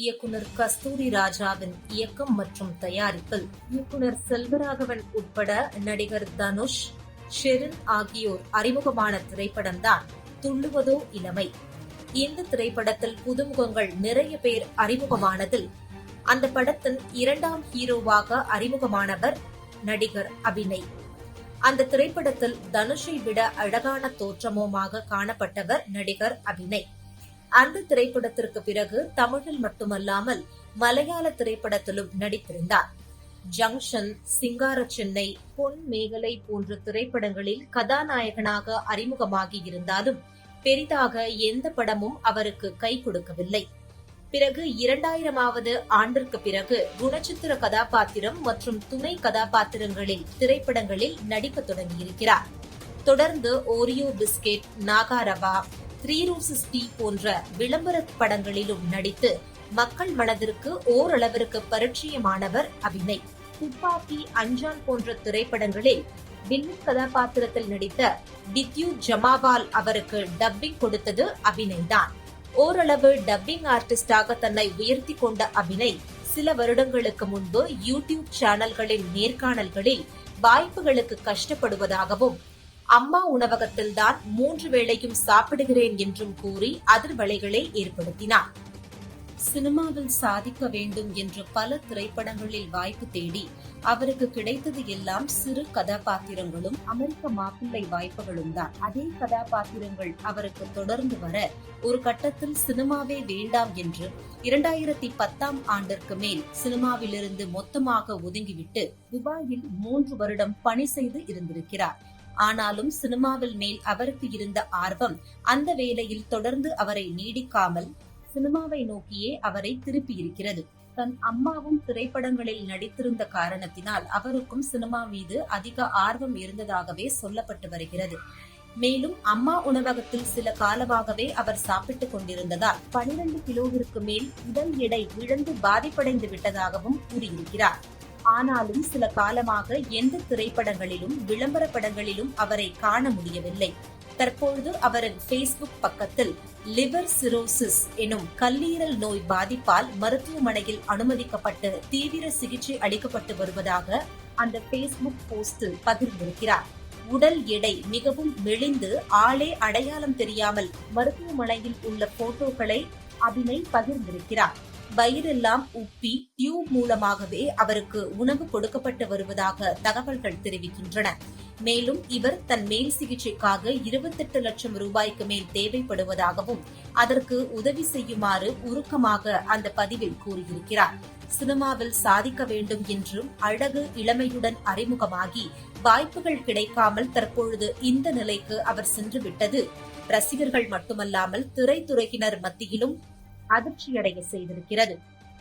இயக்குனர் கஸ்தூரி ராஜாவின் இயக்கம் மற்றும் தயாரிப்பில் இயக்குனர் செல்வராகவன் உட்பட நடிகர் தனுஷ் ஷெரின் ஆகியோர் அறிமுகமான திரைப்படம்தான் துள்ளுவதோ இளமை. இந்த திரைப்படத்தில் புதுமுகங்கள் நிறைய பேர் அறிமுகமானதில் அந்த படத்தின் இரண்டாம் ஹீரோவாக அறிமுகமானவர் நடிகர் அபிநய். அந்த திரைப்படத்தில் தனுஷை விட அழகான தோற்றமுமாக காணப்பட்டவர் நடிகர் அபிநய். அந்த திரைப்படத்திற்கு பிறகு தமிழில் மட்டுமல்லாமல் மலையாள திரைப்படத்திலும் நடித்திருந்தார். ஜங்ஷன் சிங்கார சென்னை பொன் மேகலை போன்ற திரைப்படங்களில் கதாநாயகனாக அறிமுகமாகி இருந்தாலும் பெரிதாக எந்த படமும் அவருக்கு கை கொடுக்கவில்லை. பிறகு இரண்டாயிரமாவது ஆண்டிற்கு பிறகு குணச்சித்திர கதாபாத்திரம் மற்றும் துணை கதாபாத்திரங்களில் திரைப்படங்களில் நடிக்க தொடங்கியிருக்கிறார். தொடர்ந்து ஓரியோ பிஸ்கெட் நாகாரவா த்ரீ ரோசஸ் டீ போன்ற விளம்பர படங்களிலும் நடித்து மக்கள் மனதிற்கு ஓரளவிற்கு பரிச்சயமானவர் அபிநய். துப்பாக்கி அஞ்சான் போன்ற திரைப்படங்களில் வில்லன் கதாபாத்திரத்தில் நடித்த டித்யூ ஜமாவால் அவருக்கு டப்பிங் கொடுத்தது அபிநய் தான் ஓரளவு டப்பிங் ஆர்டிஸ்டாக தன்னை உயர்த்தி கொண்ட அபிநய் சில வருடங்களுக்கு முன்பு யூடியூப் சேனல்களின் நேர்காணல்களில் வாய்ப்புகளுக்கு கஷ்டப்படுவதாகவும் அம்மா உணவகத்தில்தான் மூன்று வேளையும் சாப்பிடுகிறேன் என்றும் கூறி அதிர்வலைகளை ஏற்படுத்தினார். சினிமாவில் சாதிக்க வேண்டும் என்று பல திரைப்படங்களில் வாய்ப்பு தேடி அவருக்கு கிடைத்தது எல்லாம் சிறு கதாபாத்திரங்களும் அமெரிக்க மாப்பிள்ளை வாய்ப்புகளும் தான். அதே கதாபாத்திரங்கள் அவருக்கு தொடர்ந்து வர ஒரு கட்டத்தில் சினிமாவே வேண்டாம் என்று இரண்டாயிரத்தி பத்தாம் ஆண்டிற்கு மேல் சினிமாவிலிருந்து மொத்தமாக ஒதுங்கிவிட்டு துபாயில் மூன்று வருடம் பணி செய்து இருந்திருக்கிறார். ஆனாலும் சினிமாவில் மேல் அவருக்கு இருந்த ஆர்வம் அந்த வேளையில் தொடர்ந்து அவரை நீடிக்காமல் சினிமாவை நோக்கியே அவரை திருப்பியிருக்கிறது. தன் அம்மாவும் திரைப்படங்களில் நடித்திருந்த காரணத்தினால் அவருக்கும் சினிமா மீது அதிக ஆர்வம் இருந்ததாகவே சொல்லப்பட்டு வருகிறது. மேலும் அம்மா உணவகத்தில் சில காலமாகவே அவர் சாப்பிட்டுக் கொண்டிருந்ததால் பனிரெண்டு கிலோவிற்கு மேல் உடல் எடை இழந்து பாதிப்படைந்து விட்டதாகவும் கூறியிருக்கிறார். ஆனாலும் சில காலமாக எந்த திரைப்படங்களிலும் விளம்பர படங்களிலும் அவரை காண முடியவில்லை. தற்பொழுது அவரது பேஸ்புக் பக்கத்தில் லிவர் சிரோசிஸ் எனும் கல்லீரல் நோய் பாதிப்பால் மருத்துவமனையில் அனுமதிக்கப்பட்டு தீவிர சிகிச்சை அளிக்கப்பட்டு வருவதாக அந்த பேஸ்புக் போஸ்டில் பகிர்ந்திருக்கிறார் உடல் எடை மிகவும் மெலிந்து ஆளே அடையாளம் தெரியாமல் மருத்துவமனையில் உள்ள போட்டோக்களை அபினை பகிர்ந்திருக்கிறார். வயிறெல்லாம் உப்பி டியூப் மூலமாகவே அவருக்கு உணவு கொடுக்கப்பட்டு வருவதாக தகவல்கள் தெரிவிக்கின்றன. மேலும் இவர் தன் மேல் சிகிச்சைக்காக இருபத்தெட்டு லட்சம் ரூபாய்க்கு மேல் தேவைப்படுவதாகவும் அதற்கு உதவி செய்யுமாறு உருக்கமாக அந்த பதிவில் கூறியிருக்கிறார். சினிமாவில் சாதிக்க வேண்டும் என்றும் அழகு இளமையுடன் அறிமுகமாகி வாய்ப்புகள் கிடைக்காமல் தற்பொழுது இந்த நிலைக்கு அவர் சென்று விட்டது ரசிகர்கள் மட்டுமல்லாமல் திரைத்துறையினர் மத்தியிலும் அதிர்ச்சியடைய செய்திருக்கிறது.